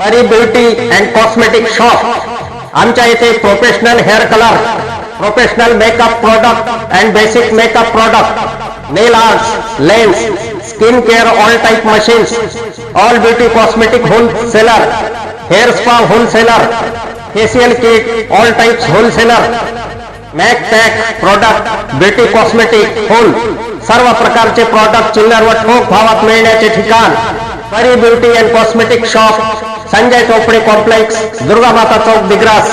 परी beauty and cosmetic shop आमच्या इथे professional hair colour professional makeup product and basic makeup product nail arts lens skin care all type machines all beauty cosmetic wholesaler hair spa wholesaler facial kit all types wholesaler Mac pack product beauty cosmetic whole सर्व प्रकारचे product चिल्लर व ठोक भावात मिळण्याचे ठिकाण. Pari beauty and cosmetic shop Sanjay Chopde complex Durga Mata Chowk Digras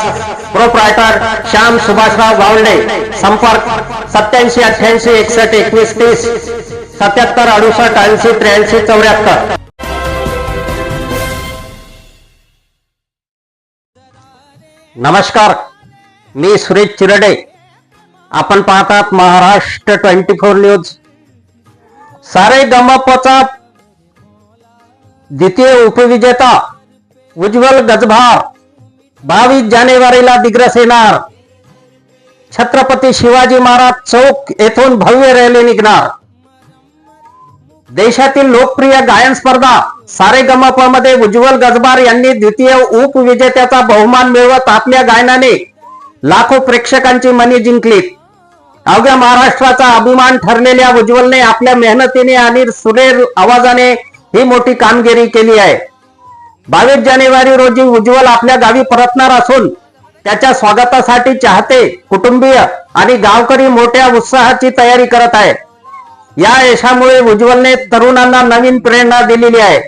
proprietor Shyam Subhashrao Gawande संपर्क सत्याऐंशी अठ्ठ्याऐंशी एकसष्ट एकवीस तीस सत्याहत्तर अडुसष्ट ऐंशी त्र्याऐंशी चौऱ्याहत्तर. नमस्कार मी सुरेश चिरडे. आपण पाहतात महाराष्ट्र ट्वेंटी फोर न्यूज. सारे गमपचा द्वितीय उपविजेता उज्ज्वल गजभार बावीस जानेवारीला दिग्रस येणार. छत्रपती शिवाजी महाराज चौक येथून भव्य रॅली निघणार. देशातील लोकप्रिय गायन स्पर्धा सारे मध्ये उज्ज्वल गजबार यांनी द्वितीय उपविजेत्याचा बहुमान मिळवत आपल्या गायनाने लाखो प्रेक्षकांची मनी जिंकली अवघ्या महाराष्ट्राचा अभिमान ठरलेल्या उज्ज्वलने आपल्या मेहनतीने आणि सुरेल आवाजाने ही मोठी कामगिरी केली आहे. बावीस जानेवारी रोजी उज्ज्वल आपल्या गावी परतणार असून त्याच्या स्वागतासाठी चाहते कुटुंबीय आणि गावकरी मोठ्या उत्साहाची तयारी करत आहे या यशामुळे उज्ज्वलने तरुणांना नवीन प्रेरणा दिलेली आहे.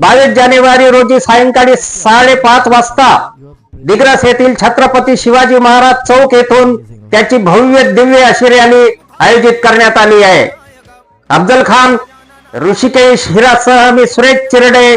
बावीस जानेवारी रोजी सायंकाळी साडेपाच वाजता दिग्रस येथील छत्रपती शिवाजी महाराज चौक येथून त्याची भव्य दिव्य अशी रॅली आयोजित करण्यात आली आहे. अफजल खान ऋषिकेश हिरासह मी Suresh Chirde